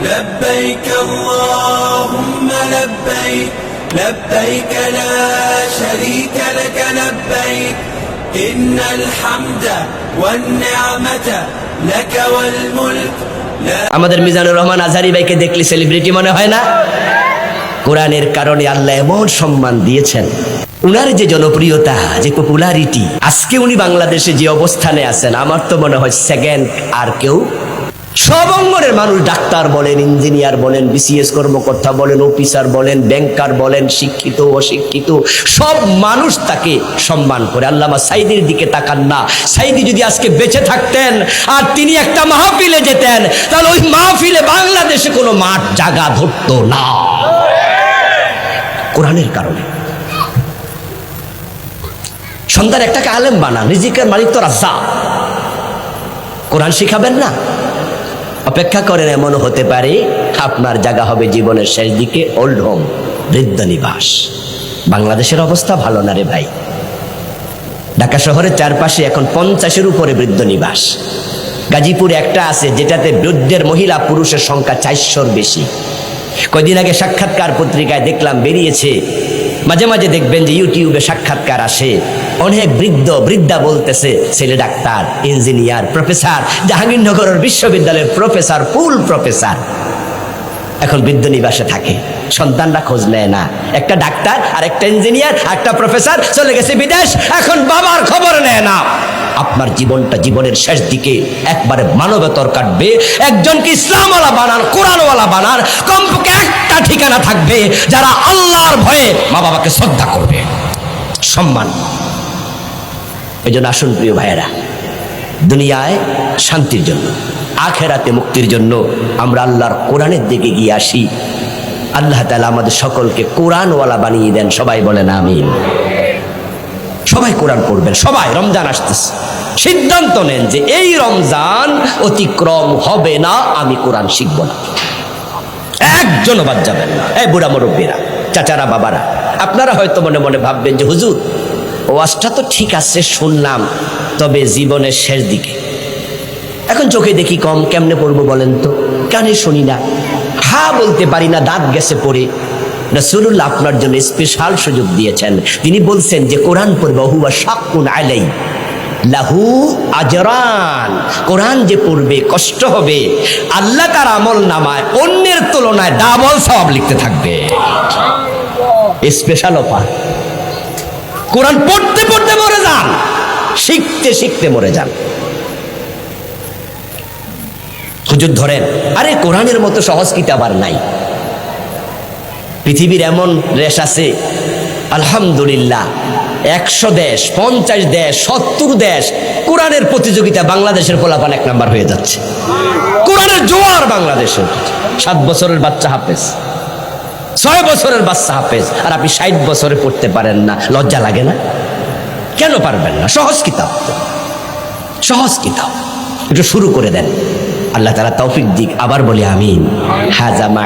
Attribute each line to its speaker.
Speaker 1: لبيك اللهم لبيك لبيك لا شريك لك لبيك إن الحمد والنعمة لك والملك لا
Speaker 2: আমাদের মিজানুর রহমান আজহারি ভাইকে দেখলে সেলিব্রিটি মনে হয় না কোরআনের কারণে আল্লাহ এমন সম্মান দিয়েছেন উনার যে জনপ্রিয়তা যে পপুলারিটি আজকে উনি বাংলাদেশে যে অবস্থানে আছেন আমার তো মনে হয় সেকেন্ড আর কেউ সব অঙ্গনের মানুষ ডাক্তার বলেন, ইঞ্জিনিয়ার বলেন, বিসিএস কর্মকর্তা বলেন, অফিসার বলেন, ব্যাংকার বলেন, শিক্ষিত, অশিক্ষিত, সব মানুষ তাকে সম্মান করে। আল্লামা সাইদির দিকে তাকান না। সাইদি যদি আজকে বেঁচে থাকতেন আর তিনি একটা মাহফিলে যেতেন, তাহলে ওই মাহফিলে বাংলাদেশে কোনো মাঠ জায়গা ধরতো না। কোরআনের কারণে। সন্তান একটাকে আলেম বানান, রিজিকের মালিক তো রাজা কোরআন শিখাবেন না? অপেক্ষা করেন এমনও হতে পারে আপনার জায়গা হবে জীবনের শেষ দিকে, ওল্ড হোম, বৃদ্ধ নিবাস। বাংলাদেশের অবস্থা ভালো না রে ভাই। ঢাকা শহরের চারপাশে এখন পঞ্চাশের উপরে বৃদ্ধ নিবাস। গাজীপুরে একটা আছে, যেটাতে বৃদ্ধের মহিলা পুরুষের সংখ্যা চারশোর বেশি। কয়দিন আগে সাক্ষাৎকার পত্রিকায় দেখলাম, বেরিয়েছে মাঝে মাঝে দেখবেন যে ইউটিউবে সাক্ষাৎকার আসে। অনেক বৃদ্ধ, বৃদ্ধা বলতেছে, ছেলে ডাক্তার, ইঞ্জিনিয়ার, প্রফেসর, জাহাঙ্গীরনগরের বিশ্ববিদ্যালয়ের প্রফেসর, ফুল প্রফেসর। এখন বৃদ্ধ নিবাসে থাকে। সন্তানরা খোঁজ নেয় না। একটা ডাক্তার আর একটা ইঞ্জিনিয়ার একটা প্রফেসর, চলে গেছে বিদেশ, এখন বাবার খবর নেয় না। আপনার জীবনটা জীবনের শেষ দিকে একবারে মানবতর কাটবে। একজনকে ইসলামওয়ালা বানান, কোরআনওয়ালা বানান একটা ঠিকানা থাকবে যারা আল্লাহর ভয়ে মা বাবাকে শ্রদ্ধা করবে। সম্মান। এই জন্য আসুন প্রিয় ভাইয়েরা, দুনিয়ায় শান্তির জন্য, আখেরাতে মুক্তির জন্য আমরা আল্লাহর কোরআনের দিকে গিয়ে আসি। আল্লাহ তালা আমাদের সকলকে কোরআনওয়ালা বানিয়ে দেন, সবাই বলেন আমিন। সবাই কোরআন পড়বেন, সবাই রমজান আসতেছে। সিদ্ধান্ত নেন যে এই রমজান অতিক্রম হবে না, আমি কোরআন শিখব না। একজনও বাদ যাবেন না। এই বুড়া মুরব্বীরা, চাচারা, বাবারা, আপনারা হয়তো মনে মনে ভাববেন যে, হুজুর, ওয়াজটা তো ঠিক আছে, শুনলাম, তবে জীবনের শেষ দিকে। এখন চোখে দেখি কম কেমনে পড়ব বলেন তো? কানে শুনি না, হা বলতে পারি না, দাঁত গেছে পড়ে। রসুল্লাহ আপনার জন্য স্পেশাল সুযোগ দিয়েছেন। তিনি বলছেন যে, কোরআন পড়বে, হুয়া শাকুন আলাই লাহু আজরান। কোরআন যে পড়বে, কষ্ট হবে। আল্লাহ তার আমল নামায়, অন্যের তুলনায় ডাবল সওয়াব লিখতে থাকবে। Special offer. কোরআন পড়তে পড়তে মরে যান। শিখতে শিখতে মরে যান। হুজুর ধরেন, আরে কোরআনের মতো সহজ কিতাব আর নাই। পৃথিবীর এমন রেশ আছে, আলহামদুলিল্লাহ একশো দেশ, পঞ্চাশ দেশ, সত্তর দেশ, কোরআনের প্রতিযোগিতা বাংলাদেশের পোলাপান এক নাম্বার হয়ে যাচ্ছে। কোরআনের জোয়ার বাংলাদেশের সাত বছরের বাচ্চা হাফেজ, ছয় বছরের বাচ্চা হাফেজ, আর আপনি ষাট বছরে পড়তে পারেন না। লজ্জা লাগে না? কেন পারবেন না? সহজ কিতাব সহজ কিতাব। একটু শুরু করে দেন। আল্লাহ তারা তৌফিক দিক। আবার বলি আমিন। হাজামা